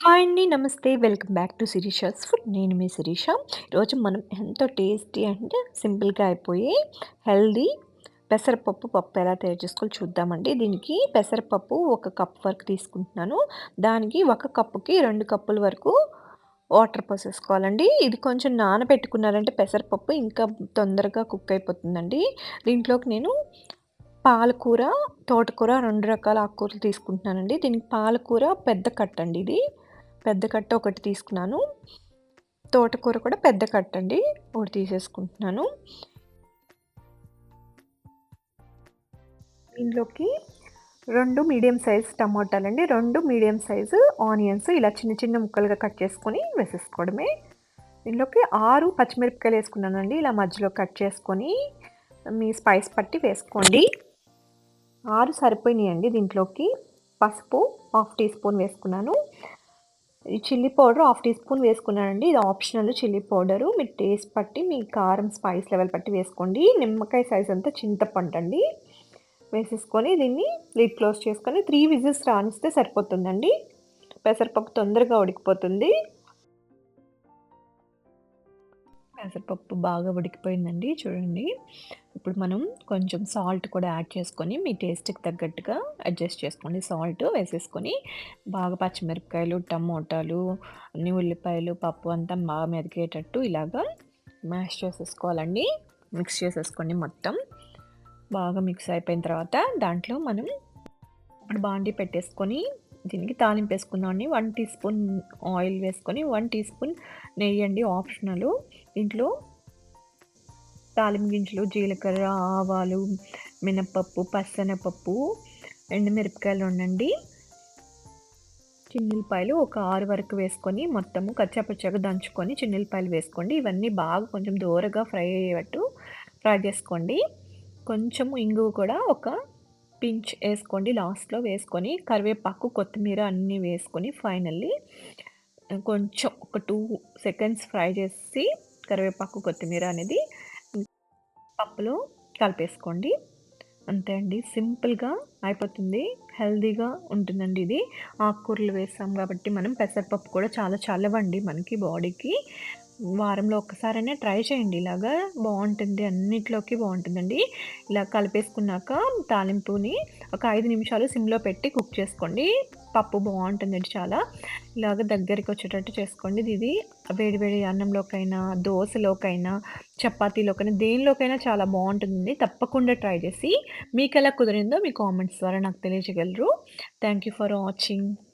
Hi అండి. నమస్తే. Welcome back to Sirisha's food. నేను మీ శిరీష. ఈరోజు మనం ఎంతో టేస్టీ అండ్ సింపుల్‌గా అయిపోయి హెల్దీ పెసరపప్పు పప్పు ఎలా తయారు చేసుకోవాలో చూద్దామండి. దీనికి పెసరపప్పు ఒక కప్ వరకు తీసుకుంటున్నాను. దానికి ఒక కప్పుకి రెండు కప్పుల వరకు వాటర్ పోసేసుకోవాలండి. ఇది కొంచెం నానబెట్టుకున్నారంటే పెసరపప్పు ఇంకా తొందరగా కుక్ అయిపోతుందండి. దీంట్లోకి నేను పాలకూర, తోటకూర రెండు రకాల ఆకుకూరలు తీసుకుంటున్నానండి. దీనికి పాలకూర పెద్ద కట్టండి ఇది. పెద్ద కట్ట ఒకటి తీసుకున్నాను. తోటకూర కూడా పెద్ద కట్టండి. ఒకటి తీసేసుకుంటున్నాను. దీనిలోకి రెండు మీడియం సైజ్ టమాటాలండి రెండు మీడియం సైజు ఆనియన్స్ ఇలా చిన్న చిన్న ముక్కలుగా కట్ చేసుకొని వేసేసుకోవడమే. దీనిలోకి ఆరు పచ్చిమిరపకాయలు వేసుకున్నానండి. ఇలా మధ్యలో కట్ చేసుకొని మీ స్పైస్ పట్టి వేసుకోండి. ఆరు సరిపోయినాయండి దీంట్లోకి. పసుపు హాఫ్ టీ స్పూన్ వేసుకున్నాను. ఈ chilli powder half teaspoon వేసుకున్నానండి. ఇది ఆప్షనల్ చిల్లీ పౌడరు. మీ టేస్ట్ పట్టి మీ కారం స్పైస్ లెవెల్ పట్టి వేసుకోండి. నిమ్మకాయ సైజ్ అంతా చింతపండు అండి. వేసేసుకొని దీన్ని లిడ్ క్లోజ్ చేసుకొని త్రీ విజిల్స్ రానిస్తే సరిపోతుందండి. పెసరపప్పు తొందరగా ఉడికిపోతుంది. పెసరపప్పు బాగా ఉడికిపోయిందండి చూడండి. ఇప్పుడు మనం కొంచెం సాల్ట్ కూడా యాడ్ చేసుకొని మీ టేస్ట్‌కి తగ్గట్టుగా అడ్జస్ట్ చేసుకోండి. సాల్ట్ వేసేసుకొని బాగా పచ్చిమిరపకాయలు, టమోటాలు, అన్ని ఉల్లిపాయలు, పప్పు అంతా బాగా మెరిగేటట్టు ఇలాగా మ్యాష్ చేసేసుకోవాలండి. మిక్స్ చేసేసుకోండి మొత్తం. బాగా మిక్స్ అయిపోయిన తర్వాత దాంట్లో మనం ఇప్పుడు బాండీ పెట్టేసుకొని దీనికి తాలింపు వేసుకుందామండి. వన్ టీ స్పూన్ ఆయిల్ వేసుకొని వన్ టీ స్పూన్ నెయ్యి అండి ఆప్షనల్. దీంట్లో తాలింపు గింజలు, జీలకర్ర, ఆవాలు, మినపప్పు, పచ్చెనపప్పు, ఎండుమిరపకాయలు ఉండండి. చిన్నుల్లిపాయలు ఒక ఆరు వరకు వేసుకొని మొత్తము కచ్చాపచ్చాగా దంచుకొని చిన్నుల్లిపాయలు వేసుకోండి. ఇవన్నీ బాగా కొంచెం దోరగా ఫ్రై అయ్యేటట్టు ఫ్రై చేసుకోండి. కొంచెం ఇంగువ కూడా ఒక పించ్ వేసుకోండి లాస్ట్‌లో వేసుకొని కరివేపాకు, కొత్తిమీర అన్నీ వేసుకొని ఫైనల్లీ కొంచెం ఒక టూ సెకండ్స్ ఫ్రై చేసి కరివేపాకు, కొత్తిమీర అనేది పప్పులో కలిపేసుకోండి. అంతే అండి. సింపుల్‌గా అయిపోతుంది. హెల్దీగా ఉంటుందండి ఇది. ఆకుకూరలు వేసాం కాబట్టి మనం పెసరపప్పు కూడా చాలా చల్లవండి మనకి బాడీకి. వారంలో ఒక్కసారైనా ట్రై చేయండి ఇలాగా బాగుంటుంది అన్నిట్లోకి బాగుంటుందండి ఇలా కలిపేసుకున్నాక తాలింపుని ఒక ఐదు నిమిషాలు సిమ్‌లో పెట్టి కుక్ చేసుకోండి. పప్పు బాగుంటుందండి చాలా. ఇలాగ దగ్గరికి వచ్చేటట్టు చేసుకోండి. ఇది వేడి వేడి అన్నంలోకైనా, దోశలోకైనా చపాతీలోకైనా దేనిలోకైనా చాలా బాగుంటుందండి తప్పకుండా ట్రై చేసి మీకు ఎలా కుదిరిందో మీ కామెంట్స్ ద్వారా నాకు తెలియజేయగలరు. Thank you for watching.